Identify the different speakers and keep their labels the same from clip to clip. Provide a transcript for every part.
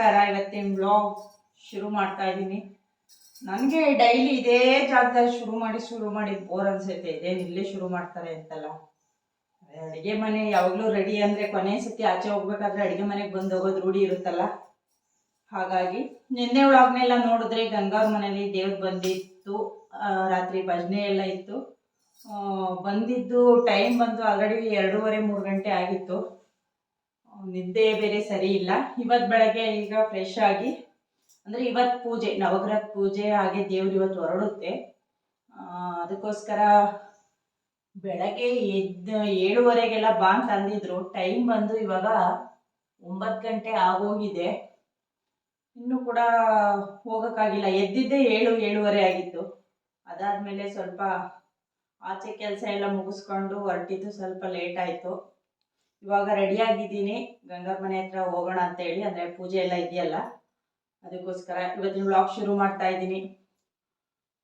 Speaker 1: ನಮಸ್ಕಾರ. ಇವತ್ತಿನ ಬ್ಲಾಗ್ ಶುರು ಮಾಡ್ತಾ ಇದ್ದೀನಿ. ನನಗೆ ಡೈಲಿ ಇದೇ ಜಾಗದಲ್ಲಿ ಶುರು ಮಾಡಿ ಶುರು ಮಾಡಿ ಬೋರ್ ಅನ್ಸುತ್ತೆ. ಇದೇನು ಇಲ್ಲೇ ಶುರು ಮಾಡ್ತಾರೆ ಅಂತಲ್ಲ. ಅಡುಗೆ ಮನೆ ಯಾವಾಗಲೂ ರೆಡಿ ಅಂದರೆ ಕೊನೆ ಸತಿ ಆಚೆ ಹೋಗ್ಬೇಕಾದ್ರೆ ಅಡುಗೆ ಮನೆಗೆ ಬಂದು ಹೋಗೋದು ರೂಢಿ ಇರುತ್ತಲ್ಲ. ಹಾಗಾಗಿ ನಿನ್ನೆ ಒಳಗ್ನೆಲ್ಲ ನೋಡಿದ್ರೆ ಗಂಗಾವ್ರ ಮನೇಲಿ ದೇವ್ರು ಬಂದಿತ್ತು. ರಾತ್ರಿ ಭಜನೆ ಎಲ್ಲ ಇತ್ತು. ಬಂದಿದ್ದು ಟೈಮ್ ಬಂದು ಆಲ್ರೆಡಿ ಎರಡೂವರೆ, ಮೂರು ಗಂಟೆ ಆಗಿತ್ತು. ನಿದ್ದೆ ಬೇರೆ ಸರಿ ಇಲ್ಲ. ಇವತ್ತು ಬೆಳಗ್ಗೆ ಈಗ ಫ್ರೆಶ್ ಆಗಿ, ಅಂದರೆ ಇವತ್ತು ಪೂಜೆ ನವಗ್ರಹ ಪೂಜೆ ಹಾಗೆ ದೇವ್ರು ಇವತ್ತು ಹೊರಡುತ್ತೆ. ಅದಕ್ಕೋಸ್ಕರ ಬೆಳಗ್ಗೆ ಎದ್ದು ಏಳುವರೆಗೆಲ್ಲ ಬಾ ಅಂತ ಟೈಮ್ ಬಂದು ಇವಾಗ ಒಂಬತ್ತು ಗಂಟೆ ಆಗೋಗಿದೆ. ಇನ್ನೂ ಕೂಡ ಹೋಗೋಕ್ಕಾಗಿಲ್ಲ. ಎದ್ದಿದ್ದೇ ಏಳು, ಏಳುವರೆ ಆಗಿತ್ತು. ಅದಾದಮೇಲೆ ಸ್ವಲ್ಪ ಆಚೆ ಕೆಲಸ ಎಲ್ಲ ಮುಗಿಸ್ಕೊಂಡು ಹೊರಟಿದ್ದು ಸ್ವಲ್ಪ ಲೇಟ್ ಆಯಿತು. ಇವಾಗ ರೆಡಿ ಆಗಿದ್ದೀನಿ. ಗಂಗಾರ್ ಮನೆ ಹತ್ರ ಹೋಗೋಣ ಅಂತ ಹೇಳಿ, ಅಂದರೆ ಪೂಜೆ ಎಲ್ಲ ಇದೆಯಲ್ಲ, ಅದಕ್ಕೋಸ್ಕರ ಇವತ್ತಿನ ಬ್ಲಾಗ್ ಶುರು ಮಾಡ್ತಾ ಇದ್ದೀನಿ.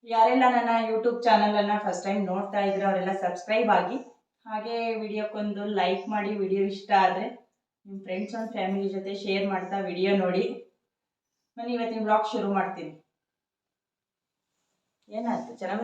Speaker 1: ಯಾರೆಲ್ಲ ನನ್ನ ಯೂಟ್ಯೂಬ್ ಚಾನಲನ್ನು ಫಸ್ಟ್ ಟೈಮ್ ನೋಡ್ತಾ ಇದ್ರೆ ಅವರೆಲ್ಲ ಸಬ್ಸ್ಕ್ರೈಬ್ ಆಗಿ, ಹಾಗೆ ವಿಡಿಯೋಕ್ಕೊಂದು ಲೈಕ್ ಮಾಡಿ, ವಿಡಿಯೋ ಇಷ್ಟ ಆದರೆ ನಿಮ್ಮ ಫ್ರೆಂಡ್ಸ್ ಆ್ಯಂಡ್ ಫ್ಯಾಮಿಲಿ ಜೊತೆ ಶೇರ್ ಮಾಡ್ತಾ ವಿಡಿಯೋ ನೋಡಿ. ನಾನು ಇವತ್ತಿನ ಬ್ಲಾಗ್ ಶುರು ಮಾಡ್ತೀನಿ. ಏನಾಯ್ತು? ಚೆನ್ನಾಗಿ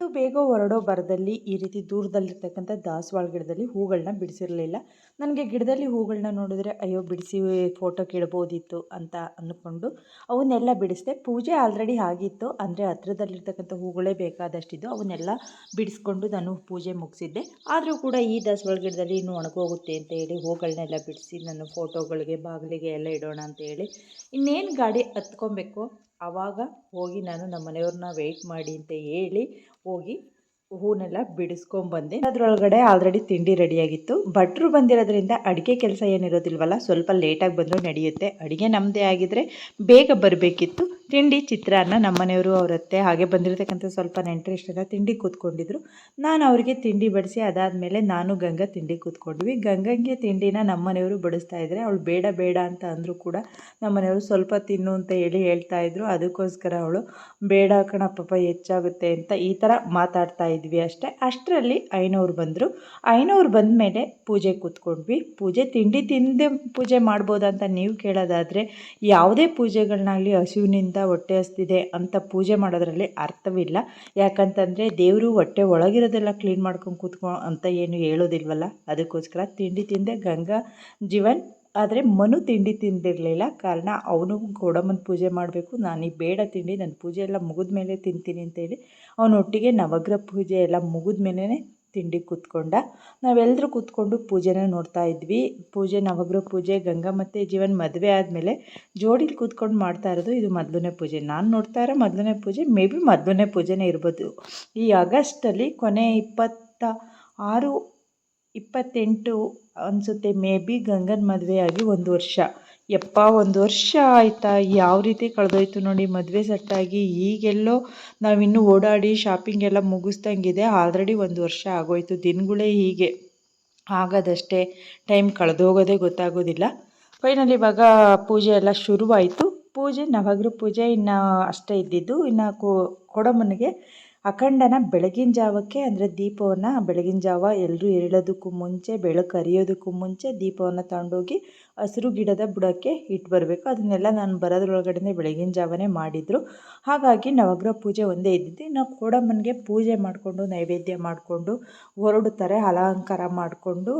Speaker 2: ಇಷ್ಟು ಬೇಗ ಹೊರಡೋ ಬರದಲ್ಲಿ ಈ ರೀತಿ ದೂರದಲ್ಲಿರ್ತಕ್ಕಂಥ ದಾಸವಾಳ ಗಿಡದಲ್ಲಿ ಹೂಗಳನ್ನ ಬಿಡಿಸಿರಲಿಲ್ಲ. ನನಗೆ ಗಿಡದಲ್ಲಿ ಹೂಗಳನ್ನ ನೋಡಿದ್ರೆ, ಅಯ್ಯೋ, ಬಿಡಿಸಿ ಫೋಟೋ ಕೇಳ್ಬೋದಿತ್ತು ಅಂತ ಅಂದ್ಕೊಂಡು ಅವನ್ನೆಲ್ಲ ಬಿಡಿಸಿದೆ. ಪೂಜೆ ಆಲ್ರೆಡಿ ಆಗಿತ್ತು. ಅಂದರೆ ಹತ್ರದಲ್ಲಿರ್ತಕ್ಕಂಥ ಹೂಗಳೇ ಬೇಕಾದಷ್ಟಿದ್ದು ಅವನ್ನೆಲ್ಲ ಬಿಡಿಸ್ಕೊಂಡು ನಾನು ಪೂಜೆ ಮುಗಿಸಿದ್ದೆ. ಆದರೂ ಕೂಡ ಈ ದಾಸವಾಳ ಗಿಡದಲ್ಲಿ ಇನ್ನೂ ಒಣಗೋಗುತ್ತೆ ಅಂತ ಹೇಳಿ ಹೂಗಳನ್ನೆಲ್ಲ ಬಿಡಿಸಿ ನಾನು ಫೋಟೋಗಳಿಗೆ, ಬಾಗಿಲಿಗೆ ಎಲ್ಲ ಇಡೋಣ ಅಂತ ಹೇಳಿ ಇನ್ನೇನು ಗಾಡಿ ಹತ್ಕೊಬೇಕು? ಆವಾಗ ಹೋಗಿ ನಾನು ನಮ್ಮ ಮನೆಯವ್ರನ್ನ ವೆಯ್ಟ್ ಮಾಡಿ ಅಂತ ಹೇಳಿ ಹೋಗಿ ಹೂನೆಲ್ಲ ಬಿಡಿಸ್ಕೊಂಬಂದೆ ಅದರೊಳಗಡೆ ಆಲ್ರೆಡಿ ತಿಂಡಿ ರೆಡಿಯಾಗಿತ್ತು ಭಟ್ರು ಬಂದಿರೋದ್ರಿಂದ ಅಡುಗೆ ಕೆಲಸ ಏನಿರೋದಿಲ್ವಲ್ಲ, ಸ್ವಲ್ಪ ಲೇಟಾಗಿ ಬಂದರೂ ನಡೆಯುತ್ತೆ. ಅಡುಗೆ ನಮ್ಮದೇ ಆಗಿದ್ದರೆ ಬೇಗ ಬರಬೇಕಿತ್ತು. ತಿಂಡಿ ಚಿತ್ರಾನ್ನ ನಮ್ಮ ಮನೆಯವರು ಅವ್ರ ಅತ್ತೆ ಹಾಗೆ ಬಂದಿರತಕ್ಕಂಥ ಸ್ವಲ್ಪ ನೆಂಟರಿಷ್ಟೆಲ್ಲ ತಿಂಡಿ ಕೂತ್ಕೊಂಡಿದ್ರು. ನಾನು ಅವರಿಗೆ ತಿಂಡಿ ಬಡಿಸಿ, ಅದಾದಮೇಲೆ ನಾನು ಗಂಗಾ ತಿಂಡಿ ಕೂತ್ಕೊಂಡ್ವಿ. ಗಂಗಂಗೆ ತಿಂಡಿನ ನಮ್ಮ ಮನೆಯವರು ಬಡಿಸ್ತಾ ಇದ್ದಾರೆ ಅವಳು ಬೇಡ ಬೇಡ ಅಂತ ಅಂದರೂ ಕೂಡ ನಮ್ಮ ಮನೆಯವರು ಸ್ವಲ್ಪ ತಿನ್ನು ಅಂತ ಹೇಳಿ ಹೇಳ್ತಾ ಇದ್ರು. ಅದಕ್ಕೋಸ್ಕರ ಅವಳು, ಬೇಡ ಕಣಪ್ಪ ಹೆಚ್ಚಾಗುತ್ತೆ ಅಂತ ಈ ಥರ ಮಾತಾಡ್ತಾ ಇದ್ವಿ ಅಷ್ಟೇ. ಅಷ್ಟರಲ್ಲಿ ಐನವ್ರು ಬಂದರು. ಐನವ್ರು ಬಂದ ಮೇಲೆ ಪೂಜೆ ಕೂತ್ಕೊಂಡ್ವಿ. ಪೂಜೆ, ತಿಂಡಿ ತಿಂದೆ ಪೂಜೆ ಮಾಡ್ಬೋದಂತ ನೀವು ಕೇಳೋದಾದರೆ, ಯಾವುದೇ ಪೂಜೆಗಳನ್ನಾಗಲಿ ಹಸಿವಿನಿಂದ ಹೊಟ್ಟೆ ಹಸ್ತಿದೆ ಅಂತ ಪೂಜೆ ಮಾಡೋದ್ರಲ್ಲಿ ಅರ್ಥವಿಲ್ಲ. ಯಾಕಂತಂದರೆ ದೇವರು ಹೊಟ್ಟೆ ಒಳಗಿರೋದೆಲ್ಲ ಕ್ಲೀನ್ ಮಾಡ್ಕೊಂಡು ಕೂತ್ಕೊ ಅಂತ ಏನು ಹೇಳೋದಿಲ್ವಲ್ಲ? ಅದಕ್ಕೋಸ್ಕರ ತಿಂಡಿ ತಿಂದೆ ಗಂಗಾ ಜೀವನ್. ಆದರೆ ಮನು ತಿಂಡಿ ತಿಂದಿರಲಿಲ್ಲ. ಕಾರಣ ಅವನು ಗೋಡಮ್ಮನ ಪೂಜೆ ಮಾಡಬೇಕು. ನನಗೆ ಬೇಡ ತಿಂಡಿ ನನ್ನ ಪೂಜೆ ಎಲ್ಲ ಮುಗಿದ ಮೇಲೆ ತಿಂತೀನಿ ಅಂತೇಳಿ ಅವನೊಟ್ಟಿಗೆ ನವಗ್ರಹ ಪೂಜೆ ಎಲ್ಲ ಮುಗಿದ ಮೇಲೆ ತಿಂಡಿ ಕೂತ್ಕೊಂಡ. ನಾವೆಲ್ಲರೂ ಕೂತ್ಕೊಂಡು ಪೂಜೆನ ನೋಡ್ತಾ ಇದ್ವಿ. ಪೂಜೆ, ನವಗ್ರಹ ಪೂಜೆ, ಗಂಗಾ ಮತ್ತು ಜೀವನ್ ಮದುವೆ ಆದಮೇಲೆ ಜೋಡಿಲಿ ಕೂತ್ಕೊಂಡು ಮಾಡ್ತಾ ಇರೋದು ಇದು ಮೊದಲನೇ ಪೂಜೆ. ನಾನು ನೋಡ್ತಾ ಇರೋ ಮೊದಲನೇ ಪೂಜೆ, ಮೇ ಬಿ ಮೊದಲನೇ ಪೂಜೆನೇ ಇರ್ಬೋದು. ಈ ಆಗಸ್ಟಲ್ಲಿ ಕೊನೆ ಇಪ್ಪತ್ತ ಆರು, ಇಪ್ಪತ್ತೆಂಟು ಅನಿಸುತ್ತೆ ಮೇ ಬಿ ಗಂಗನ ಮದುವೆಯಾಗಿ ಒಂದು ವರ್ಷ. ಯಪ್ಪ, ಒಂದು ವರ್ಷ ಆಯಿತಾ? ಯಾವ ರೀತಿ ಕಳೆದೋಯ್ತು ನೋಡಿ, ಮದುವೆ ಸೆಟ್ಟಾಗಿ. ಈಗೆಲ್ಲೋ ನಾವಿನ್ನೂ ಓಡಾಡಿ ಶಾಪಿಂಗ್ ಎಲ್ಲ ಮುಗಿಸ್ದಂಗಿದೆ. ಆಲ್ರೆಡಿ ಒಂದು ವರ್ಷ ಆಗೋಯ್ತು. ದಿನಗಳೇ ಹೀಗೆ. ಆಗೋದಷ್ಟೇ. ಟೈಮ್ ಕಳೆದೋಗೋದೇ ಗೊತ್ತಾಗೋದಿಲ್ಲ. ಫೈನಲ್ ಇವಾಗ ಪೂಜೆ ಎಲ್ಲ ಶುರುವಾಯಿತು. ಪೂಜೆ ನವಗ್ರ ಪೂಜೆ ಇನ್ನು ಅಷ್ಟೇ ಇದ್ದಿದ್ದು. ಇನ್ನು ಕೊಡಮನಿಗೆ ಅಖಂಡನ ಬೆಳಗಿನ ಜಾವಕ್ಕೆ, ಅಂದರೆ ದೀಪವನ್ನು ಬೆಳಗಿನ ಜಾವ ಎಲ್ಲರೂ ಏಳೋದಕ್ಕೂ ಮುಂಚೆ, ಬೆಳಕು ಅರಿಯೋದಕ್ಕೂ ಮುಂಚೆ ದೀಪವನ್ನು ತಗೊಂಡೋಗಿ ಹಸಿರು ಗಿಡದ ಬುಡಕ್ಕೆ ಇಟ್ಟು ಬರಬೇಕು. ಅದನ್ನೆಲ್ಲ ನಾನು ಬರೋದ್ರೊಳಗಡೆ ಬೆಳಗಿನ ಜಾವನೇ ಮಾಡಿದರು. ಹಾಗಾಗಿ ನವಗ್ರಹ ಪೂಜೆ ಒಂದೇ ಇದ್ದಿದ್ದು. ನಾವು ಕೋಡಮ್ಮನಿಗೆ ಪೂಜೆ ಮಾಡಿಕೊಂಡು, ನೈವೇದ್ಯ ಮಾಡಿಕೊಂಡು, ಹೊರಡುತ್ತಾರೆ, ಅಲಂಕಾರ ಮಾಡಿಕೊಂಡು.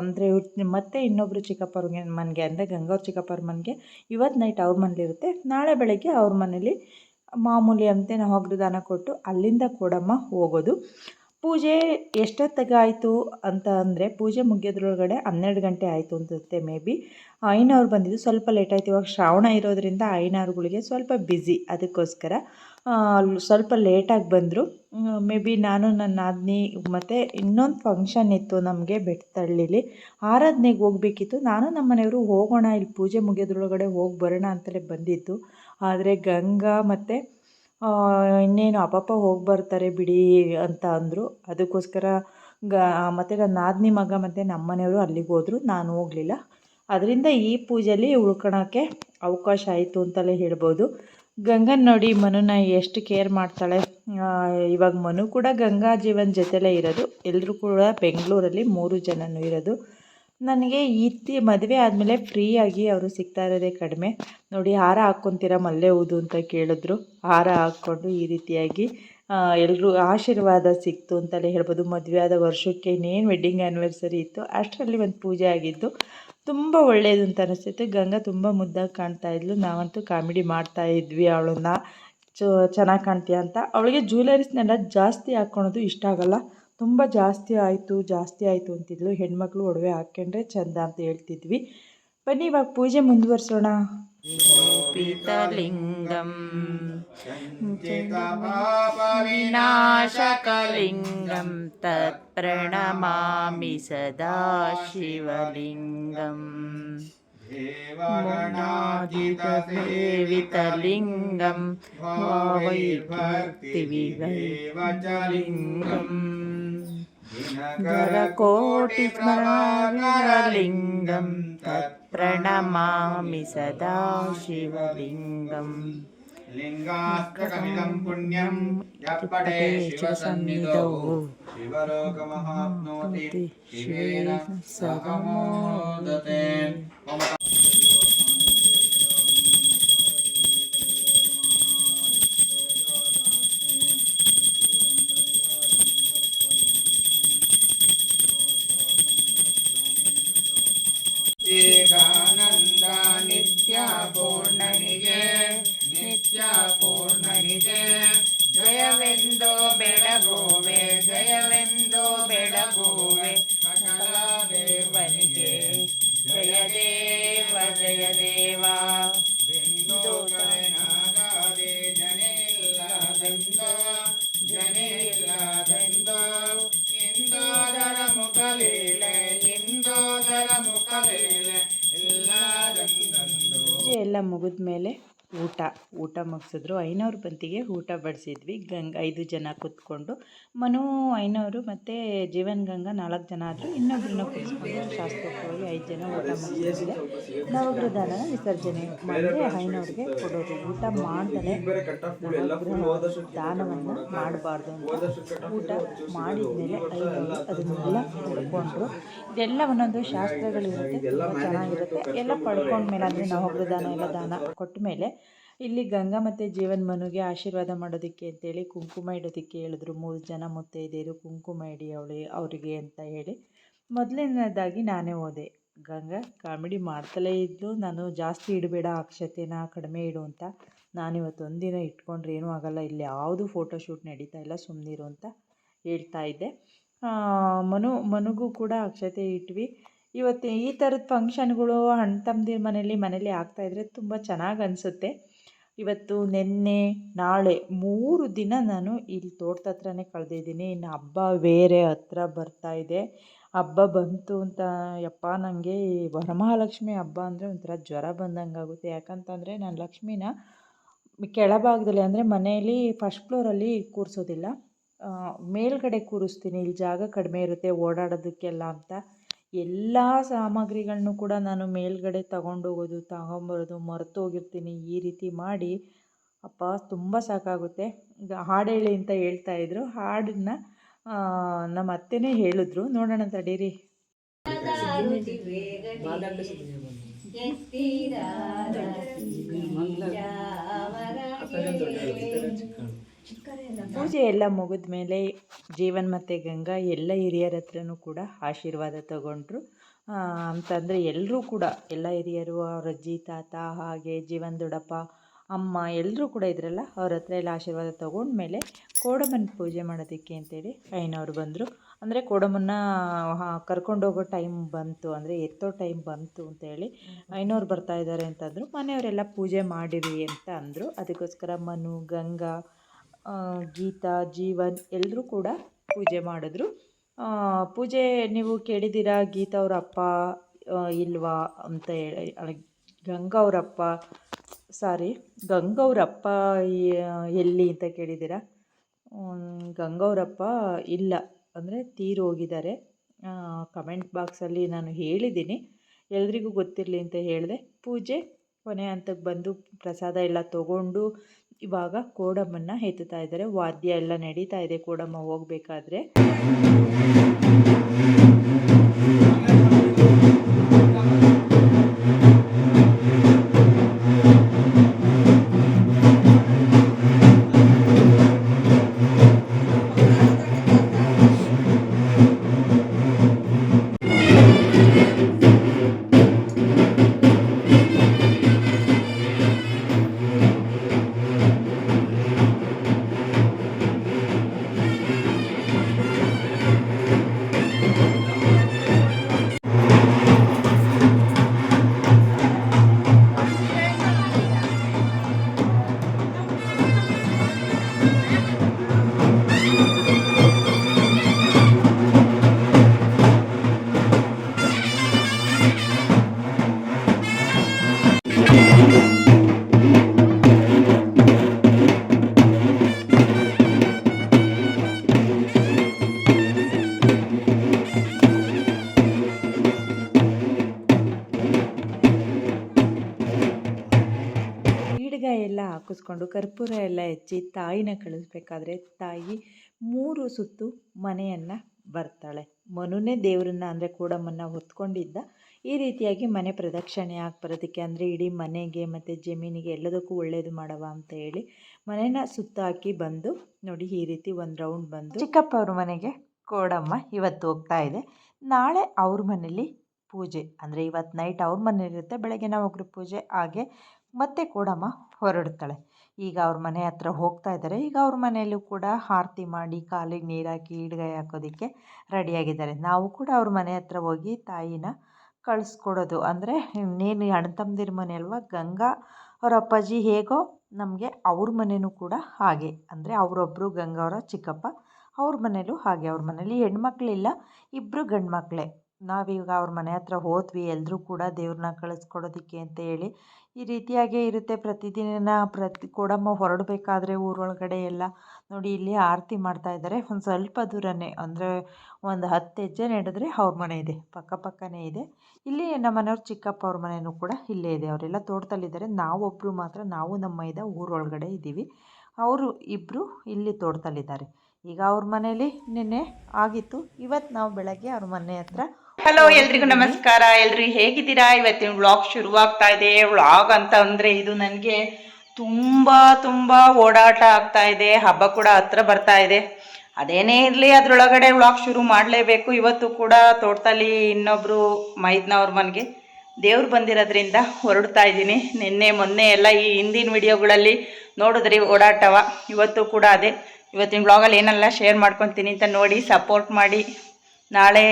Speaker 2: ಅಂದರೆ ಮತ್ತೆ ಇನ್ನೊಬ್ಬರು ಚಿಕ್ಕಪ್ಪರ ಮನೆಗೆ ಅಂದರೆ ಗಂಗವ್ರ ಚಿಕ್ಕಪ್ಪರ ಮನೆಗೆ ಇವತ್ತು ನೈಟ್ ಅವ್ರ ಮನೇಲಿರುತ್ತೆ ನಾಳೆ ಬೆಳಗ್ಗೆ ಅವ್ರ ಮನೇಲಿ ಮಾಮೂಲಿ ಅಂತೆ ನಾವು ದಾನ ಕೊಟ್ಟು ಅಲ್ಲಿಂದ ಕೋಡಮ್ಮ ಹೋಗೋದು. ಪೂಜೆ ಎಷ್ಟೊತ್ತಿಗಾಯಿತು ಅಂತ ಅಂದರೆ ಪೂಜೆ ಮುಗಿಯೋದ್ರೊಳಗಡೆ ಹನ್ನೆರಡು ಗಂಟೆ ಆಯಿತು ಅನ್ಸುತ್ತೆ ಮೇ ಬಿ. ಐನವ್ರು ಬಂದಿದ್ದು ಸ್ವಲ್ಪ ಲೇಟ್ ಆಯಿತು. ಇವಾಗ ಶ್ರಾವಣ ಇರೋದ್ರಿಂದ ಐನವ್ರುಗಳಿಗೆ ಸ್ವಲ್ಪ ಬ್ಯುಸಿ ಅದಕ್ಕೋಸ್ಕರ ಸ್ವಲ್ಪ ಲೇಟಾಗಿ ಬಂದರು. ಮೇ ಬಿ ನಾನು, ನನ್ನ ನಾದಿನಿ ಮತ್ತು ಇನ್ನೊಂದು ಫಂಕ್ಷನ್ ಇತ್ತು ನಮಗೆ ಬೆಟ್ಟತಳ್ಳಿಲಿ. ಆರಾಧನೆಗೆ ಹೋಗಬೇಕಿತ್ತು. ನಾನು ನಮ್ಮ ಮನೆಯವರು ಹೋಗೋಣ, ಇಲ್ಲಿ ಪೂಜೆ ಮುಗಿಯೋದ್ರೊಳಗಡೆ ಹೋಗಿ ಬರೋಣ ಅಂತಲೇ ಬಂದಿದ್ದು. ಆದರೆ ಗಂಗಾ ಮತ್ತು ಇನ್ನೇನು ಅಪ್ಪಪ್ಪ ಹೋಗಿ ಬರ್ತಾರೆ ಬಿಡಿ ಅಂತ ಅಂದರು. ಅದಕ್ಕೋಸ್ಕರ ಗ, ಮತ್ತು ನನ್ನ ನಾದಿನಿ ಮಗ ಮತ್ತು ನಮ್ಮ ಮನೆಯವರು ಅಲ್ಲಿಗೆ ಹೋದರು. ನಾನು ಹೋಗಲಿಲ್ಲ. ಅದರಿಂದ ಈ ಪೂಜೆಯಲ್ಲಿ ಉಳ್ಕೊಳಕ್ಕೆ ಅವಕಾಶ ಆಯಿತು ಅಂತಲೇ ಹೇಳ್ಬೋದು. ಗಂಗನ ನೋಡಿ ಮನುನ ಎಷ್ಟು ಕೇರ್ ಮಾಡ್ತಾಳೆ. ಇವಾಗ ಮನು ಕೂಡ ಗಂಗಾ ಜೀವನ ಜೊತೆಲೇ ಇರೋದು. ಎಲ್ಲರೂ ಕೂಡ ಬೆಂಗಳೂರಲ್ಲಿ ಮೂರು ಜನನೂ ಇರೋದು. ನನಗೆ ಇತ್ತಿ ಮದುವೆ ಆದಮೇಲೆ ಫ್ರೀಯಾಗಿ ಅವರು ಸಿಗ್ತಾ ಇರೋದೇ ಕಡಿಮೆ. ನೋಡಿ, ಹಾರ ಹಾಕ್ಕೊತೀರಾ ಮಲ್ಲೆ ಹೂದು ಅಂತ ಕೇಳಿದ್ರು. ಹಾರ ಹಾಕ್ಕೊಂಡು ಈ ರೀತಿಯಾಗಿ ಎಲ್ಲರೂ ಆಶೀರ್ವಾದ ಸಿಕ್ತು ಅಂತಲೇ ಹೇಳ್ಬೋದು. ಮದುವೆ ಆದ ವರ್ಷಕ್ಕೆ ಇನ್ನೇನು ವೆಡ್ಡಿಂಗ್ ಆ್ಯನಿವರ್ಸರಿ ಇತ್ತು, ಅಷ್ಟರಲ್ಲಿ ಒಂದು ಪೂಜೆ ಆಗಿದ್ದು ತುಂಬ ಒಳ್ಳೆಯದು ಅಂತ ಅನಿಸ್ತಿತ್ತು. ಗಂಗಾ ತುಂಬ ಮುದ್ದಾಗಿ ಕಾಣ್ತಾ ಇದ್ಲು. ನಾವಂತೂ ಕಾಮಿಡಿ ಮಾಡ್ತಾ ಇದ್ವಿ ಅವಳನ್ನ. ಚೆನ್ನಾಗಿ ಕಾಣ್ತೀಯ ಅಂತ. ಅವಳಿಗೆ ಜ್ಯುವೆಲರೀಸ್ನೆಲ್ಲ ಜಾಸ್ತಿ ಹಾಕ್ಕೊಳೋದು ಇಷ್ಟ ಆಗಲ್ಲ. ತುಂಬ ಜಾಸ್ತಿ ಆಯಿತು ಜಾಸ್ತಿ ಆಯಿತು ಅಂತಿದ್ಲು. ಹೆಣ್ಮಕ್ಳು ಒಡವೆ ಹಾಕ್ಕೊಂಡ್ರೆ ಚಂದ ಅಂತ ಹೇಳ್ತಿದ್ವಿ. ಬನ್ನಿ ಇವಾಗ ಪೂಜೆ ಮುಂದುವರ್ಸೋಣ. ಪಿತಲಿಂಗಂ ವಿನಾಶಕಲಿಂಗಂ ತತ್ಪ್ರಣಮಾಮಿ ಸದಾ ಶಿವಲಿಂಗಂ. ಸೇವಿತಲಿಂಗಂ ವೈಭಕ್ತಿವಿಲಿಂಗಂ गरकोटिस्मरणलिङ्गं तत्प्रणमामि सदा शिवलिङ्गं
Speaker 3: लिङ्गाष्टकमिदं पुण्यं यः पठे शिवसन्निधौ शिवलोकमहाप्नोति शिवेन सगमोदते ಏಕಾನಂದ ನಿತ್ಯ ಪೂರ್ಣನಿಗೆ ನಿತ್ಯ ಪೂರ್ಣನಿಗೆ ಜಯವೆಂದು ಬೆಳಗುವೆ ಜಯವೆಂದು ಬೆಳಗುವೆ ಸಕಲ ದೇವನಿಗೆ ಜಯ ದೇವ ಜಯ ದೇವ ಬೆಂದು ಕರೆನಾದಾದೆ ಜನೆ ಇಲ್ಲದೆಂದು ಜನೆ ಇಲ್ಲದೆಂದು ಇಂದೋದರ ಮುಖಲೀಲೆ
Speaker 2: ಎಲ್ಲ ಮುಗಿದ ಮೇಲೆ ಊಟ ಊಟ ಮುಗಿಸಿದ್ರು. ಐನವ್ರ ಬಂತಿಗೆ ಊಟ ಬಡಿಸಿದ್ವಿ. ಗಂಗ, ಐದು ಜನ ಕೂತ್ಕೊಂಡು. ಮನು ಐನವರು ಮತ್ತು ಜೀವನ್, ಗಂಗಾ ನಾಲ್ಕು ಜನ ಆದರು ಇನ್ನೊಬ್ಬರನ್ನ ಕೂರಿಸ್ಕೊಂಡು ಹೋಗಿ ಐದು ಜನ ಊಟ ಮುಗಿಸಿದ್ವಿ. ನವಗ್ರದಾನ ವಿಸರ್ಜನೆ ಮಾಡಿ ಐನವ್ರಿಗೆ ಕೊಡೋದು. ಊಟ ಮಾಡ್ತಾನೆ ದಾನವನ್ನು ಮಾಡಬಾರ್ದು ಅಂತ ಊಟ ಮಾಡಿದ್ಮೇಲೆ ಐನವರು ಅದನ್ನೆಲ್ಲ ಪಡ್ಕೊಂಡ್ರು. ಇದೆಲ್ಲ ಒಂದೊಂದು ಶಾಸ್ತ್ರಗಳಿರುತ್ತೆ. ತುಂಬ ಚೆನ್ನಾಗಿರುತ್ತೆ. ಎಲ್ಲ ಪಡ್ಕೊಂಡ್ಮೇಲೆ ಅಂದರೆ ನವಗ್ರದಾನ ಎಲ್ಲ ದಾನ ಕೊಟ್ಟ ಮೇಲೆ ಇಲ್ಲಿ ಗಂಗಾ ಮತ್ತು ಜೀವನ್ ಮನುಗೆ ಆಶೀರ್ವಾದ ಮಾಡೋದಕ್ಕೆ ಅಂತೇಳಿ ಕುಂಕುಮ ಇಡೋದಕ್ಕೆ ಹೇಳಿದ್ರು. ಮೂರು ಜನ ಮುತ್ತೈದೆಯರು ಕುಂಕುಮ ಇಡಿ ಅವಳಿ, ಅವರಿಗೆ ಅಂತ ಹೇಳಿ. ಮೊದಲನೇದಾಗಿ ನಾನೇ ಹೋದೆ. ಗಂಗಾ, ಕಾಮಿಡಿ ಮಾಡ್ತಲೇ ಇದ್ದು ನಾನು ಜಾಸ್ತಿ ಇಡಬೇಡ, ಅಕ್ಷತೆನ ಕಡಿಮೆ ಇಡು ಅಂತ. ನಾನಿವತ್ತು ಒಂದಿನ ಇಟ್ಕೊಂಡ್ರೆ ಏನೂ ಆಗೋಲ್ಲ. ಇಲ್ಲಿ ಯಾವುದು ಫೋಟೋಶೂಟ್ ನಡೀತಾ ಇಲ್ಲ. ಸುಮ್ಮನಿರು ಅಂತ ಹೇಳ್ತಾ ಇದ್ದೆ. ಮನು, ಮನುಗೂ ಕೂಡ ಅಕ್ಷತೆ ಇಟ್ವಿ. ಇವತ್ತು ಈ ಥರದ ಫಂಕ್ಷನ್ಗಳು ಅಣ್ಣ ತಮ್ಮದಿರ ಮನೇಲಿ ಮನೇಲಿ ಆಗ್ತಾಯಿದ್ರೆ ತುಂಬ ಚೆನ್ನಾಗಿ ಅನಿಸುತ್ತೆ. ಇವತ್ತು ನಿನ್ನೆ, ನಾಳೆ ಮೂರು ದಿನ ನಾನು ಇಲ್ಲಿ ತೋಟದ ಹತ್ರನೇ ಕಳೆದಿದ್ದೀನಿ ಇನ್ನು ಹಬ್ಬ ಬೇರೆ ಹತ್ರ ಬರ್ತಾ ಇದೆ. ಹಬ್ಬ ಬಂತು ಅಂತ ಯಪ್ಪ ನನಗೆ ವರಮಹಾಲಕ್ಷ್ಮಿ ಹಬ್ಬ ಅಂದರೆ ಒಂಥರ ಜ್ವರ ಬಂದಂಗೆ ಆಗುತ್ತೆ. ಯಾಕಂತಂದರೆ ನಾನು ಲಕ್ಷ್ಮಿನ ಕೆಳಭಾಗದಲ್ಲಿ ಅಂದರೆ ಮನೆಯಲ್ಲಿ ಫಸ್ಟ್ ಫ್ಲೋರಲ್ಲಿ ಕೂರಿಸೋದಿಲ್ಲ. ಮೇಲ್ಗಡೆ ಕೂರಿಸ್ತೀನಿ. ಇಲ್ಲಿ ಜಾಗ ಕಡಿಮೆ ಇರುತ್ತೆ ಓಡಾಡೋದಕ್ಕೆಲ್ಲ ಅಂತ. ಎಲ್ಲ ಸಾಮಗ್ರಿಗಳನ್ನು ಕೂಡ ನಾನು ಮೇಲ್ಗಡೆ ತಗೊಂಡೋಗೋದು ತಗೊಂಬರೋದು ಮರ್ತೋಗಿರ್ತೀನಿ ಈ ರೀತಿ ಮಾಡಿ ಅಪ್ಪ ತುಂಬ ಸಾಕಾಗುತ್ತೆ. ಈಗ ಹಾಡು ಹೇಳಿ ಅಂತ ಹೇಳ್ತಾ ಇದ್ರು. ಹಾಡನ್ನ ನಮ್ಮ ಅತ್ತೆನೇ ಹೇಳಿದ್ರು. ನೋಡೋಣ ತಡೀರಿ ಪೂಜೆ ಎಲ್ಲ ಮುಗಿದ ಮೇಲೆ ಜೀವನ್ ಮತ್ತು ಗಂಗಾ ಎಲ್ಲ ಹಿರಿಯರ ಹತ್ರನೂ ಕೂಡ ಆಶೀರ್ವಾದ ತಗೊಂಡ್ರು. ಅಂತಂದರೆ ಎಲ್ಲರೂ ಕೂಡ, ಎಲ್ಲ ಹಿರಿಯರು, ಅವರ ಅಜ್ಜಿ, ತಾತ, ಹಾಗೆ ಜೀವನ್ ದೊಡ್ಡಪ್ಪ, ಅಮ್ಮ ಎಲ್ಲರೂ ಕೂಡ ಇದ್ರಲ್ಲ, ಅವ್ರ ಹತ್ರ ಎಲ್ಲ ಆಶೀರ್ವಾದ ತಗೊಂಡ್ಮೇಲೆ ಕೋಡಮ್ಮನ ಪೂಜೆ ಮಾಡೋದಕ್ಕೆ ಅಂತೇಳಿ ಐನವ್ರು ಬಂದರು. ಅಂದರೆ ಕೋಡಮ್ಮನ್ನ ಕರ್ಕೊಂಡೋಗೋ ಟೈಮ್ ಬಂತು, ಅಂದರೆ ಎತ್ತೋ ಟೈಮ್ ಬಂತು ಅಂತೇಳಿ ಐನವ್ರು ಬರ್ತಾ ಇದ್ದಾರೆ ಅಂತಂದರು. ಮನೆಯವರೆಲ್ಲ ಪೂಜೆ ಮಾಡಿರಿ ಅಂತ ಅಂದರು. ಅದಕ್ಕೋಸ್ಕರ ಮನು, ಗಂಗಾ ಗೀತಾ ಜೀವನ್ ಎಲ್ಲರೂ ಕೂಡ ಪೂಜೆ ಮಾಡಿದ್ರು. ಪೂಜೆ ನೀವು ಕೇಳಿದ್ದೀರಾ ಗೀತಾ ಅವ್ರ ಅಪ್ಪ ಇಲ್ವಾ ಅಂತ ಹೇಳಿ ಅಲ್ಲ, ಗಂಗಾ ಅವ್ರ ಅಪ್ಪ ಸಾರಿ ಗಂಗಾ ಅವ್ರ ಅಪ್ಪ ಎಲ್ಲಿ ಅಂತ ಕೇಳಿದ್ದೀರಾ? ಹ್ಮ್, ಗಂಗಾ ಅವ್ರ ಅಪ್ಪ ಇಲ್ಲ ಅಂದರೆ ತೀರೋಗಿದ್ದಾರೆ ಕಮೆಂಟ್ ಬಾಕ್ಸಲ್ಲಿ ನಾನು ಹೇಳಿದ್ದೀನಿ. ಎಲ್ರಿಗೂ ಗೊತ್ತಿರಲಿ ಅಂತ ಹೇಳಿದೆ. ಪೂಜೆ ಕೊನೆ ಹಂತಕ್ಕೆ ಬಂದು ಪ್ರಸಾದ ಎಲ್ಲ ತಗೊಂಡು ಇವಾಗ ಕೋಡಮ್ಮನ್ನ ಎತ್ತುತ್ತಾ ಇದ್ದಾರೆ. ವಾದ್ಯ ಎಲ್ಲ ನಡೀತಾ ಇದೆ ಕೋಡಮ್ಮ ಹೋಗಬೇಕಾದ್ರೆ. ಮುಗಿಸ್ಕೊಂಡು ಕರ್ಪೂರ ಎಲ್ಲ ಹೆಚ್ಚಿ ತಾಯಿನ ಕಳಿಸ್ಬೇಕಾದ್ರೆ ತಾಯಿ ಮೂರು ಸುತ್ತು ಮನೆಯನ್ನು ಬರ್ತಾಳೆ. ಮನುನೇ ದೇವರನ್ನ ಅಂದರೆ ಕೂಡಮ್ಮನ್ನ ಹೊತ್ಕೊಂಡಿದ್ದ. ಈ ರೀತಿಯಾಗಿ ಮನೆ ಪ್ರದಕ್ಷಿಣೆ ಆಗಿ ಬರೋದಕ್ಕೆ ಅಂದರೆ ಇಡೀ ಮನೆಗೆ ಮತ್ತು ಜಮೀನಿಗೆ ಎಲ್ಲದಕ್ಕೂ ಒಳ್ಳೆಯದು ಮಾಡವ ಅಂತ ಹೇಳಿ ಮನೇನ ಸುತ್ತಾಕಿ ಬಂದು ನೋಡಿ ಈ ರೀತಿ ಒಂದು ರೌಂಡ್ ಬಂದು ಚಿಕ್ಕಪ್ಪ ಅವ್ರ ಮನೆಗೆ ಕೋಡಮ್ಮ ಇವತ್ತು ಹೋಗ್ತಾ ಇದೆ. ನಾಳೆ ಅವ್ರ ಮನೇಲಿ ಪೂಜೆ. ಅಂದರೆ ಇವತ್ತು ನೈಟ್ ಅವ್ರ ಮನೇಲಿರುತ್ತೆ. ಬೆಳಗ್ಗೆ ನಾವು ಒಬ್ಬರು ಪೂಜೆ. ಹಾಗೆ ಮತ್ತೆ ಕೋಡಮ್ಮ ಹೊರಡ್ತಾಳೆ ಈಗ ಅವ್ರ ಮನೆ ಹತ್ರ ಹೋಗ್ತಾ ಇದ್ದಾರೆ. ಈಗ ಅವ್ರ ಮನೆಯಲ್ಲೂ ಕೂಡ ಆರತಿ ಮಾಡಿ ಕಾಲಿಗೆ ನೀರಾಕಿ ಈಡ್ಗೈ ಹಾಕೋದಕ್ಕೆ ರೆಡಿಯಾಗಿದ್ದಾರೆ. ನಾವು ಕೂಡ ಅವ್ರ ಮನೆ ಹತ್ರ ಹೋಗಿ ತಾಯಿನ ಕಳಿಸ್ಕೊಡೋದು. ಅಂದರೆ ಇನ್ನೇನು ಅಣ್ಣ ತಮ್ಮದಿರ ಮನೆ ಅಲ್ವಾ? ಗಂಗಾ ಅವ್ರ ಅಪ್ಪಾಜಿ ಹೇಗೋ ನಮಗೆ ಅವ್ರ ಮನೆಯೂ ಕೂಡ ಹಾಗೆ. ಅಂದರೆ ಅವರೊಬ್ಬರು ಗಂಗಾ ಅವರ ಚಿಕ್ಕಪ್ಪ ಅವ್ರ ಮನೇಲೂ ಹಾಗೆ. ಅವ್ರ ಮನೇಲಿ ಹೆಣ್ಮಕ್ಳಿಲ್ಲ ಇಬ್ಬರು ಗಂಡು ಮಕ್ಕಳೇ ನಾವೀಗ ಅವ್ರ ಮನೆ ಹತ್ರ ಹೋದ್ವಿ ಎಲ್ಲರೂ ಕೂಡ ದೇವ್ರನ್ನ ಕಳಿಸ್ಕೊಡೋದಕ್ಕೆ ಅಂತ ಹೇಳಿ, ಈ ರೀತಿಯಾಗೇ ಇರುತ್ತೆ. ಪ್ರತಿದಿನ ಪ್ರತಿ ಕೊಡಮ್ಮ ಹೊರಡಬೇಕಾದ್ರೆ ಊರೊಳಗಡೆ ಎಲ್ಲ ನೋಡಿ ಇಲ್ಲಿ ಆರತಿ ಮಾಡ್ತಾ ಇದ್ದಾರೆ. ಒಂದು ಸ್ವಲ್ಪ ದೂರನೇ, ಅಂದರೆ ಒಂದು ಹತ್ತು ಹೆಜ್ಜೆ ನಡೆದ್ರೆ ಅವ್ರ ಮನೆ ಇದೆ, ಪಕ್ಕ ಪಕ್ಕನೇ ಇದೆ. ಇಲ್ಲಿ ನಮ್ಮ ಮನೆಯವ್ರ ಚಿಕ್ಕಪ್ಪ ಅವ್ರ ಮನೆಯೂ ಕೂಡ ಇಲ್ಲೇ ಇದೆ. ಅವರೆಲ್ಲ ತೋಟದಲ್ಲಿದ್ದಾರೆ. ನಾವೊಬ್ಬರು ಮಾತ್ರ, ನಾವು ನಮ್ಮ ಇದ ಊರೊಳಗಡೆ ಇದ್ದೀವಿ. ಅವರು ಇಬ್ಬರು ಇಲ್ಲಿ ತೋಟದಲ್ಲಿದ್ದಾರೆ. ಈಗ ಅವ್ರ ಮನೇಲಿ ನಿನ್ನೆ ಆಗಿತ್ತು. ಇವತ್ತು ನಾವು ಬೆಳಗ್ಗೆ ಅವ್ರ ಮನೆ ಹತ್ರ
Speaker 1: ಹಲೋ ಎಲ್ರಿಗೂ ನಮಸ್ಕಾರ. ಎಲ್ರು ಹೇಗಿದ್ದೀರಾ? ಇವತ್ತಿನ ವ್ಲಾಗ್ ಶುರುವಾಗ್ತಾ ಇದೆ. ವ್ಲಾಗ್ ಅಂತ ಅಂದ್ರೆ ಇದು ನನಗೆ ತುಂಬಾ ತುಂಬಾ ಓಡಾಟ ಆಗ್ತಾ ಇದೆ. ಹಬ್ಬ ಕೂಡ ಹತ್ರ ಬರ್ತಾ ಇದೆ. ಅದೇನೇ ಇರಲಿ, ಅದ್ರೊಳಗಡೆ ವ್ಲಾಗ್ ಶುರು ಮಾಡಲೇಬೇಕು. ಇವತ್ತು ಕೂಡ ತೋಟದಲ್ಲಿ ಇನ್ನೊಬ್ರು ಮೈದ್ನವ್ರ ಮನೆಗೆ ದೇವ್ರು ಬಂದಿರೋದ್ರಿಂದ ಹೊರಡ್ತಾ ಇದ್ದೀನಿ. ನಿನ್ನೆ, ಮೊನ್ನೆ ಎಲ್ಲ ಈ ಹಿಂದಿನ ವಿಡಿಯೋಗಳಲ್ಲಿ ನೋಡಿದ್ರಿ ಓಡಾಟವ. ಇವತ್ತು ಕೂಡ ಅದೇ. ಇವತ್ತಿನ ವ್ಲಾಗಲ್ಲಿ ಏನೆಲ್ಲ ಶೇರ್ ಮಾಡ್ಕೊತೀನಿ ಅಂತ ನೋಡಿ ಸಪೋರ್ಟ್ ಮಾಡಿ. ನಾಳೆ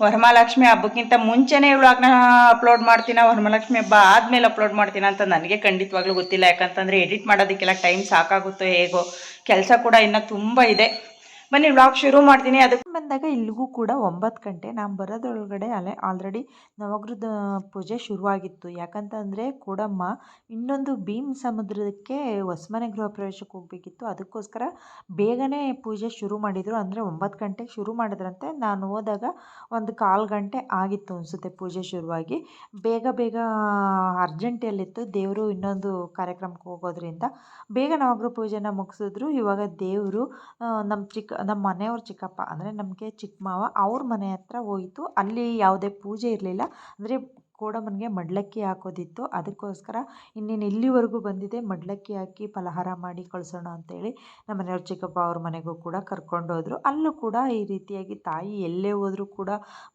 Speaker 1: ವರಮಹಾಲಕ್ಷ್ಮಿ ಹಬ್ಬಕ್ಕಿಂತ ಮುಂಚೆನೇ ವ್ಲಾಗ್ನ ಅಪ್ಲೋಡ್ ಮಾಡ್ತೀನ, ವರಮಹಾಲಕ್ಷ್ಮಿ ಹಬ್ಬ ಆದಮೇಲೆ ಅಪ್ಲೋಡ್ ಮಾಡ್ತೀನ ಅಂತ ನನಗೆ ಖಂಡಿತವಾಗ್ಲೂ ಗೊತ್ತಿಲ್ಲ. ಯಾಕಂತಂದರೆ ಎಡಿಟ್ ಮಾಡೋದಕ್ಕೆಲ್ಲ ಟೈಮ್ ಸಾಕಾಗುತ್ತೋ ಹೇಗೋ. ಕೆಲಸ ಕೂಡ ಇನ್ನೂ ತುಂಬ ಇದೆ. ಬನ್ನಿ ವ್ಲಾಗ್ ಶುರು ಮಾಡ್ತೀನಿ. ಅದಕ್ಕೆ
Speaker 2: ಬಂದಾಗ ಇಲ್ಲಿಗೂ ಕೂಡ ಒಂಬತ್ತು ಗಂಟೆ. ನಾನು ಬರೋದ್ರೊಳಗಡೆ ಅಲ್ಲೇ ಆಲ್ರೆಡಿ ನವಗ್ರದ ಪೂಜೆ ಶುರುವಾಗಿತ್ತು. ಯಾಕಂತಂದರೆ ಕೂಡಮ್ಮ ಇನ್ನೊಂದು ಭೀಮ್ ಸಮುದ್ರಕ್ಕೆ ಹೊಸಮನೆ ಗೃಹ ಪ್ರವೇಶಕ್ಕೆ ಹೋಗಬೇಕಿತ್ತು. ಅದಕ್ಕೋಸ್ಕರ ಬೇಗನೆ ಪೂಜೆ ಶುರು ಮಾಡಿದರು. ಅಂದರೆ ಒಂಬತ್ತು ಗಂಟೆಗೆ ಶುರು ಮಾಡಿದ್ರಂತೆ. ನಾನು ಹೋದಾಗ ಒಂದು ಕಾಲು ಗಂಟೆ ಆಗಿತ್ತು ಅನಿಸುತ್ತೆ ಪೂಜೆ ಶುರುವಾಗಿ. ಬೇಗ ಬೇಗ ಅರ್ಜೆಂಟಲ್ಲಿತ್ತು ದೇವರು ಇನ್ನೊಂದು ಕಾರ್ಯಕ್ರಮಕ್ಕೆ ಹೋಗೋದ್ರಿಂದ ಬೇಗ ನವಗ್ರಹ ಪೂಜೆನ ಮುಗಿಸಿದ್ರು. ಇವಾಗ ದೇವರು ನಮ್ಮ ಚಿಕ್ಕ ನಮ್ಮ ಮನೆಯವ್ರ ಚಿಕ್ಕಪ್ಪ ಅಂದರೆ ನಮಗೆ ಚಿಕ್ಕ ಮಾವ ಅವ್ರ ಮನೆ ಹತ್ರ ಹೋಯಿತು. ಅಲ್ಲಿ ಯಾವುದೇ ಪೂಜೆ ಇರಲಿಲ್ಲ. ಅಂದರೆ ಕೋಡಮ್ಮನಿಗೆ ಮಡ್ಲಕ್ಕಿ ಹಾಕೋದಿತ್ತು. ಅದಕ್ಕೋಸ್ಕರ ಇನ್ನೇನು ಇಲ್ಲಿವರೆಗೂ ಬಂದಿದೆ, ಮಡ್ಲಕ್ಕಿ ಹಾಕಿ ಫಲಹಾರ ಮಾಡಿ ಕಳಿಸೋಣ ಅಂತೇಳಿ ನಮ್ಮ ಮನೆಯವ್ರ ಚಿಕ್ಕಪ್ಪ ಅವ್ರ ಮನೆಗೂ ಕೂಡ ಕರ್ಕೊಂಡೋದ್ರು ಅಲ್ಲೂ ಕೂಡ ಈ ರೀತಿಯಾಗಿ ತಾಯಿ ಎಲ್ಲೇ ಹೋದರೂ ಕೂಡ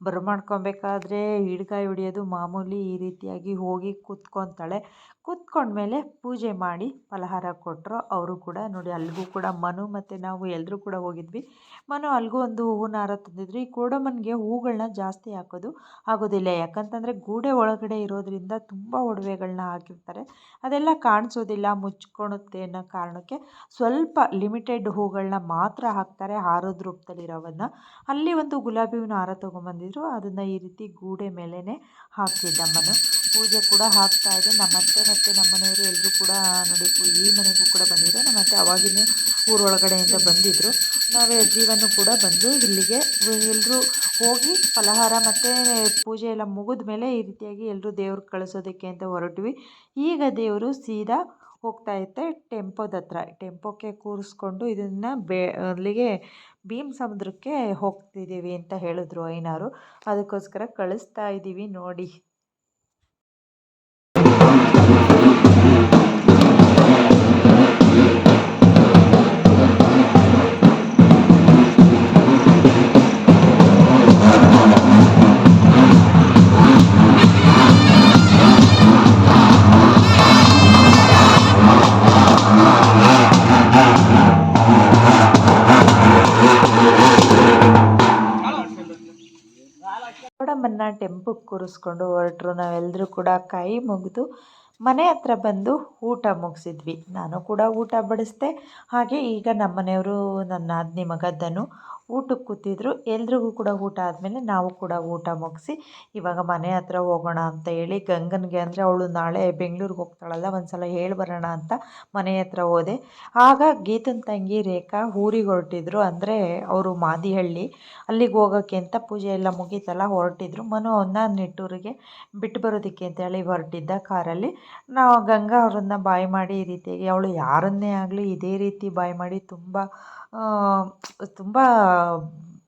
Speaker 2: ಬರಮಾಡ್ಕೊಬೇಕಾದ್ರೆ ಹಿಡ್ಗಾಯಿ ಹೊಡಿಯೋದು ಮಾಮೂಲಿ ಈ ರೀತಿಯಾಗಿ ಹೋಗಿ ಕೂತ್ಕೊತಾಳೆ. ಕೂತ್ಕೊಂಡ್ಮೇಲೆ ಪೂಜೆ ಮಾಡಿ ಫಲಹಾರ ಕೊಟ್ಟರು ಅವರು ಕೂಡ ನೋಡಿ ಅಲ್ಲಿಗೂ ಕೂಡ ಮನು ಮತ್ತು ನಾವು ಎಲ್ಲರೂ ಕೂಡ ಹೋಗಿದ್ವಿ. ಮನು ಅಲ್ಲಿಗೂ ಒಂದು ಹೂವಿನ ಹಾರ ತಂದಿದ್ರು. ಈ ಕೋಡಮ್ಮನಿಗೆ ಹೂಗಳನ್ನ ಜಾಸ್ತಿ ಹಾಕೋದು ಆಗೋದಿಲ್ಲ. ಯಾಕಂತಂದರೆ ಗೂಡೆ ಒಳಗಡೆ ಇರೋದ್ರಿಂದ ತುಂಬ ಒಡವೆಗಳನ್ನ ಹಾಕಿರ್ತಾರೆ. ಅದೆಲ್ಲ ಕಾಣಿಸೋದಿಲ್ಲ, ಮುಚ್ಕೊಳುತ್ತೆ ಅನ್ನೋ ಕಾರಣಕ್ಕೆ ಸ್ವಲ್ಪ ಲಿಮಿಟೆಡ್ ಹೂಗಳನ್ನ ಮಾತ್ರ ಹಾಕ್ತಾರೆ, ಹಾರದ ರೂಪದಲ್ಲಿರೋವನ್ನ. ಅಲ್ಲಿ ಒಂದು ಗುಲಾಬಿ ಹೂವಿನ ಹಾರ ತೊಗೊಂಬಂದಿದ್ರು. ಅದನ್ನು ಈ ರೀತಿ ಗೂಡೆ ಮೇಲೇ ಹಾಕಿದ್ದ ಮನು. ಪೂಜೆ ಕೂಡ ಆಗ್ತಾ ಇದೆ. ನಮ್ಮ ಅತ್ತೆ ಮತ್ತು ನಮ್ಮ ಮನೆಯವರು ಎಲ್ಲರೂ ಕೂಡ ನೋಡಿ ಈ ಮನೆಗೂ ಕೂಡ ಬಂದಿದ್ದರು ನಮ್ಮ ಅತ್ತೆ ಅವಾಗಿನ ಊರೊಳಗಡೆಯಿಂದ ಬಂದಿದ್ದರು ನಾವೇ ಜೀವನೂ ಕೂಡ ಬಂದು ಇಲ್ಲಿಗೆ ಎಲ್ಲರೂ ಹೋಗಿ ಫಲಹಾರ ಮತ್ತು ಪೂಜೆ ಎಲ್ಲ ಮುಗಿದ ಮೇಲೆ ಈ ರೀತಿಯಾಗಿ ಎಲ್ಲರೂ ದೇವ್ರಿಗೆ ಕಳಿಸೋದಕ್ಕೆ ಅಂತ ಹೊರಟ್ವಿ. ಈಗ ದೇವರು ಸೀದಾ ಹೋಗ್ತಾ ಇತ್ತೆ ಟೆಂಪೋದ ಹತ್ರ. ಟೆಂಪೋಕ್ಕೆ ಕೂರಿಸ್ಕೊಂಡು ಇದನ್ನು ಬೇ, ಅಲ್ಲಿಗೆ ಭೀಮ್ ಸಮುದ್ರಕ್ಕೆ ಹೋಗ್ತಿದ್ದೀವಿ ಅಂತ ಹೇಳಿದ್ರು ಐನಾರು. ಅದಕ್ಕೋಸ್ಕರ ಕಳಿಸ್ತಾ ಇದ್ದೀವಿ ನೋಡಿ. ಕೋಡಮ್ಮನ್ನ ಟೆಂಪಕ್ಕೆ ಕೂರಿಸ್ಕೊಂಡು ಹೊರಟ್ರು. ನಾವೆಲ್ಲರೂ ಕೂಡ ಕೈ ಮುಗಿದು ಮನೆ ಹತ್ರ ಬಂದು ಊಟ ಮುಗಿಸಿದ್ವಿ. ನಾನು ಕೂಡ ಊಟ ಬಡಿಸ್ದೆ. ಹಾಗೆ ಈಗ ನಮ್ಮನೆಯವರು ನನ್ನ ನಾದಿನಿ ಮಗ ಊಟಕ್ಕೆ ಕೂತಿದ್ರು. ಎಲ್ರಿಗೂ ಕೂಡ ಊಟ ಆದಮೇಲೆ ನಾವು ಕೂಡ ಊಟ ಮುಗಿಸಿ ಇವಾಗ ಮನೆ ಹತ್ರ ಹೋಗೋಣ ಅಂತ ಹೇಳಿ ಗಂಗನಿಗೆ ಅಂದರೆ ಅವಳು ನಾಳೆ ಬೆಂಗಳೂರಿಗೆ ಹೋಗ್ತಾಳಲ್ಲ ಒಂದು ಸಲ ಹೇಳಿ ಬರೋಣ ಅಂತ ಮನೆ ಹತ್ರ ಹೋದೆ. ಆಗ ಗೀತನ ತಂಗಿ ರೇಖಾ ಊರಿಗೆ ಹೊರಟಿದ್ರು ಅಂದರೆ ಅವರು ಮಾದಿಹಳ್ಳಿ. ಅಲ್ಲಿಗೆ ಹೋಗೋಕ್ಕೆ ಅಂತ ಪೂಜೆ ಎಲ್ಲ ಮುಗೀತಲ್ಲ, ಹೊರಟಿದ್ರು. ಮನು ಅವನ್ನ ನಿಟ್ಟೂರಿಗೆ ಬಿಟ್ಟು ಬರೋದಕ್ಕೆ ಅಂತೇಳಿ ಹೊರಟಿದ್ದ ಕಾರಲ್ಲಿ. ನಾವು ಗಂಗಾ ಅವರನ್ನು ಬಾಯ್ ಮಾಡಿ ಈ ರೀತಿಯಾಗಿ, ಅವಳು ಯಾರನ್ನೇ ಆಗಲಿ ಇದೇ ರೀತಿ ಬಾಯ್ ಮಾಡಿ ತುಂಬ ತುಂಬ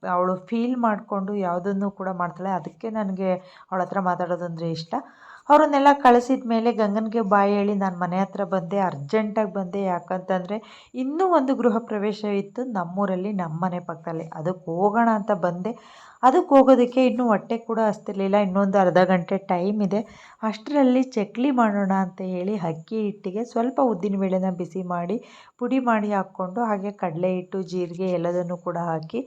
Speaker 2: ಅವಳು ಫೀಲ್ ಮಾಡಿಕೊಂಡು ಯಾವುದನ್ನು ಕೂಡ ಮಾಡ್ತಾಳೆ. ಅದಕ್ಕೆ ನನಗೆ ಅವಳ ಹತ್ರ ಮಾತಾಡೋದಂದರೆ ಇಷ್ಟ. ಅವರನ್ನೆಲ್ಲ ಕಳಿಸಿದ ಮೇಲೆ ಗಂಗನಿಗೆ ಬಾಯಿ ಹೇಳಿ, ನಾನು ಮನೆ ಹತ್ರ ಬಂದೆ ಅರ್ಜೆಂಟಾಗಿ ಬಂದೆ, ಯಾಕಂತಂದರೆ ಇನ್ನೂ ಒಂದು ಗೃಹ ಪ್ರವೇಶ ಇತ್ತು ನಮ್ಮೂರಲ್ಲಿ ನಮ್ಮ ಮನೆ ಪಕ್ಕದಲ್ಲಿ. ಅದಕ್ಕೆ ಹೋಗೋಣ ಅಂತ ಬಂದೆ. ಅದಕ್ಕೆ ಹೋಗೋದಕ್ಕೆ ಇನ್ನೂ ಹೊಟ್ಟೆ ಕೂಡ ಹಸ್ತಿರ್ಲಿಲ್ಲ, ಇನ್ನೊಂದು ಅರ್ಧ ಗಂಟೆ ಟೈಮ್ ಇದೆ. ಅಷ್ಟರಲ್ಲಿ ಚಕ್ಲಿ ಮಾಡೋಣ ಅಂತ ಹೇಳಿ ಅಕ್ಕಿ ಹಿಟ್ಟಿಗೆ ಸ್ವಲ್ಪ ಉದ್ದಿನ ಬೇಳೆನ ಬಿಸಿ ಮಾಡಿ, ಪುಡಿ ಮಾಡಿ ಹಾಕ್ಕೊಂಡು ಹಾಗೆ ಕಡಲೆ ಹಿಟ್ಟು, ಜೀರಿಗೆ ಎಲ್ಲದನ್ನು ಕೂಡ ಹಾಕಿ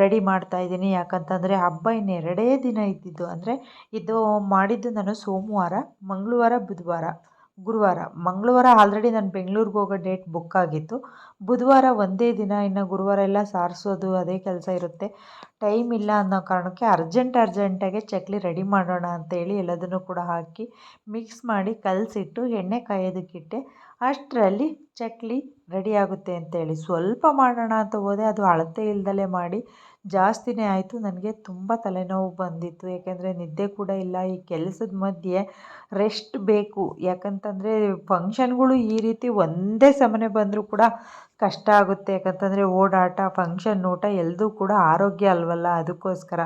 Speaker 2: ರೆಡಿ ಮಾಡ್ತಾಯಿದ್ದೀನಿ ಯಾಕಂತಂದರೆ ಹಬ್ಬ ಇನ್ನೆರಡೇ ದಿನ ಇದ್ದಿದ್ದು ಅಂದರೆ ಇದು ಮಾಡಿದ್ದು ನಾನು ಸೋಮವಾರ, ಮಂಗಳವಾರ, ಬುಧವಾರ. ಗುರುವಾರ, ಮಂಗಳವಾರ ಆಲ್ರೆಡಿ ನಾನು ಬೆಂಗಳೂರಿಗೆ ಹೋಗೋ ಡೇಟ್ ಬುಕ್ ಆಗಿತ್ತು. ಬುಧವಾರ ಒಂದೇ ದಿನ, ಇನ್ನು ಗುರುವಾರ ಎಲ್ಲ ಸಾರಿಸೋದು, ಅದೇ ಕೆಲಸ ಇರುತ್ತೆ. ಟೈಮ್ ಇಲ್ಲ ಅನ್ನೋ ಕಾರಣಕ್ಕೆ ಅರ್ಜೆಂಟ್ ಅರ್ಜೆಂಟಾಗೆ ಚಕ್ಲಿ ರೆಡಿ ಮಾಡೋಣ ಅಂತೇಳಿ ಎಲ್ಲದನ್ನು ಕೂಡ ಹಾಕಿ ಮಿಕ್ಸ್ ಮಾಡಿ ಕಲಸಿಟ್ಟು ಎಣ್ಣೆ ಕಾಯೋದಕ್ಕಿಟ್ಟೆ ಅಷ್ಟರಲ್ಲಿ ಚಕ್ಲಿ ರೆಡಿ ಆಗುತ್ತೆ ಅಂತೇಳಿ. ಸ್ವಲ್ಪ ಮಾಡೋಣ ಅಂತ ಹೋದೆ, ಅದು ಅಳತೆ ಇಲ್ದಲೇ ಮಾಡಿ ಜಾಸ್ತಿನೇ ಆಯಿತು. ನನಗೆ ತುಂಬ ತಲೆನೋವು ಬಂದಿತ್ತು. ಯಾಕೆಂದರೆ ನಿದ್ದೆ ಕೂಡ ಇಲ್ಲ. ಈ ಕೆಲಸದ ಮಧ್ಯೆ ರೆಸ್ಟ್ ಬೇಕು. ಯಾಕಂತಂದರೆ ಫಂಕ್ಷನ್ಗಳು ಈ ರೀತಿ ಒಂದೇ ಸಮನೆ ಬಂದರೂ ಕೂಡ ಕಷ್ಟ ಆಗುತ್ತೆ. ಯಾಕಂತಂದರೆ ಓಡಾಟ ಫಂಕ್ಷನ್ ಊಟ ಎಲ್ಲದೂ ಕೂಡ ಆರೋಗ್ಯ ಅಲ್ವಲ್ಲ? ಅದಕ್ಕೋಸ್ಕರ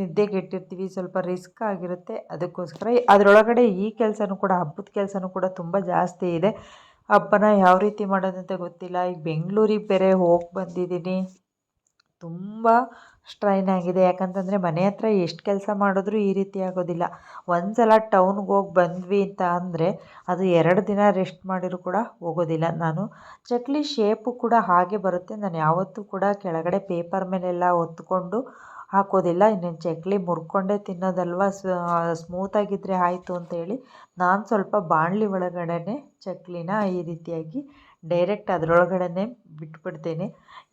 Speaker 2: ನಿದ್ದೆಗೆಟ್ಟಿರ್ತೀವಿ ಸ್ವಲ್ಪ ರಿಸ್ಕ್ ಆಗಿರುತ್ತೆ. ಅದಕ್ಕೋಸ್ಕರ ಅದರೊಳಗಡೆ ಈ ಕೆಲಸನೂ ಕೂಡ, ಹಬ್ಬದ ಕೆಲಸನೂ ಕೂಡ ತುಂಬ ಜಾಸ್ತಿ ಇದೆ. ಹಬ್ಬನ ಯಾವ ರೀತಿ ಮಾಡೋದಂತ ಗೊತ್ತಿಲ್ಲ. ಈಗ ಬೆಂಗಳೂರಿಗೆ ಬೇರೆ ಹೋಗಿ ಬಂದಿದ್ದೀನಿ. ತುಂಬ ಸ್ಟ್ರೈನ್ ಆಗಿದೆ. ಯಾಕಂತಂದರೆ ಮನೆ ಹತ್ರ ಎಷ್ಟು ಕೆಲಸ ಮಾಡಿದ್ರೂ ಈ ರೀತಿ ಆಗೋದಿಲ್ಲ. ಒಂದು ಸಲ ಟೌನ್ಗೆ ಹೋಗಿ ಬಂದ್ವಿ ಅಂತ ಅಂದರೆ ಅದು ಎರಡು ದಿನ ರೆಸ್ಟ್ ಮಾಡಿದರೂ ಕೂಡ ಹೋಗೋದಿಲ್ಲ ನಾನು. ಚಕ್ಲಿ ಶೇಪು ಕೂಡ ಹಾಗೆ ಬರುತ್ತೆ. ನಾನು ಯಾವತ್ತೂ ಕೂಡ ಕೆಳಗಡೆ ಪೇಪರ್ ಮೇಲೆಲ್ಲ ಹೊತ್ಕೊಂಡು ಹಾಕೋದಿಲ್ಲ. ಇನ್ನೇನು ಚಕ್ಲಿ ಮುರ್ಕೊಂಡೇ ತಿನ್ನೋದಲ್ವ? ಸ್ಮೂತಾಗಿದ್ದರೆ ಆಯಿತು ಅಂತೇಳಿ ನಾನು ಸ್ವಲ್ಪ ಬಾಣಲಿ ಒಳಗಡೆ ಚಕ್ಲಿನ ಈ ರೀತಿಯಾಗಿ ಡೈರೆಕ್ಟ್ ಅದರೊಳಗಡೆನೆ ಬಿಟ್ಬಿಡ್ತೀನಿ.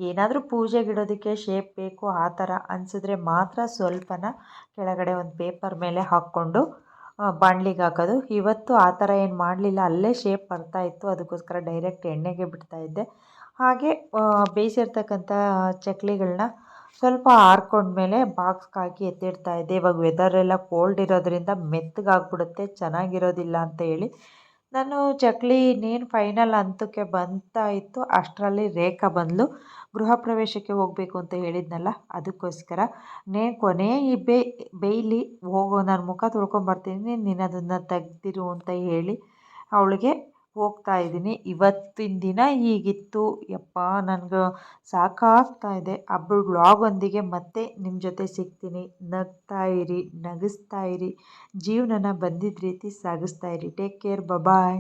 Speaker 2: ಏನಾದರೂ ಪೂಜೆಗಿಡೋದಕ್ಕೆ ಶೇಪ್ ಬೇಕು, ಆ ಥರ ಅನಿಸಿದ್ರೆ ಮಾತ್ರ ಸ್ವಲ್ಪನ ಕೆಳಗಡೆ ಒಂದು ಪೇಪರ್ ಮೇಲೆ ಹಾಕ್ಕೊಂಡು ಬಾಣ್ಲಿಗೆ ಹಾಕೋದು. ಇವತ್ತು ಆ ಥರ ಏನು ಮಾಡಲಿಲ್ಲ, ಅಲ್ಲೇ ಶೇಪ್ ಬರ್ತಾಯಿತ್ತು ಅದಕ್ಕೋಸ್ಕರ ಡೈರೆಕ್ಟ್ ಎಣ್ಣೆಗೆ ಬಿಡ್ತಾಯಿದ್ದೆ ಹಾಗೆ ಬೇಯಿಸಿರ್ತಕ್ಕಂಥ ಚಕ್ಲಿಗಳನ್ನ ಸ್ವಲ್ಪ ಆರ್ಕೊಂಡ್ಮೇಲೆ ಬಾಕ್ಸ್ಗೆ ಹಾಕಿ ಎತ್ತಿಡ್ತಾ ಇದ್ದೆ. ಇವಾಗ ವೆದರೆಲ್ಲ ಕೋಲ್ಡ್ ಇರೋದರಿಂದ ಮೆತ್ತಗಾಗ್ಬಿಡುತ್ತೆ, ಚೆನ್ನಾಗಿರೋದಿಲ್ಲ ಅಂತ ಹೇಳಿ ನಾನು ಚಕ್ಲಿ ಇನ್ನೇನು ಫೈನಲ್ ಹಂತಕ್ಕೆ ಬಂತಾ ಇತ್ತು, ಅಷ್ಟರಲ್ಲಿ ರೇಖಾ ಬಂದಳು ಗೃಹ ಪ್ರವೇಶಕ್ಕೆ ಹೋಗಬೇಕು ಅಂತ ಹೇಳಿದ್ನಲ್ಲ, ಅದಕ್ಕೋಸ್ಕರ. ನೇ, ಕೊನೆ ಈ ಬೇಯ್ಲಿ ಹೋಗೋ ನನ್ನ ಮುಖ ತೊಳ್ಕೊಂಬರ್ತೀನಿ ನೀನು ಅದನ್ನು ತೆಗ್ದಿರು ಅಂತ ಹೇಳಿ ಅವಳಿಗೆ ಹೋಗ್ತಾ ಇದ್ದೀನಿ. ಇವತ್ತಿನ ದಿನ ಹೀಗಿತ್ತು. ಯಪ್ಪ, ನನಗೆ ಸಾಕಾಗ್ತಾ ಇದೆ. ಹಬ್ಬದ ವ್ಲಾಗೊಂದಿಗೆ ಮತ್ತೆ ನಿಮ್ಮ ಜೊತೆ ಸಿಗ್ತೀನಿ. ನಗ್ತಾ ಇರಿ, ನಗಿಸ್ತಾ ಇರಿ. ಜೀವನನ ಬಂದಿದ್ದ ರೀತಿ ಸಾಗಿಸ್ತಾ ಇರಿ. Take care bye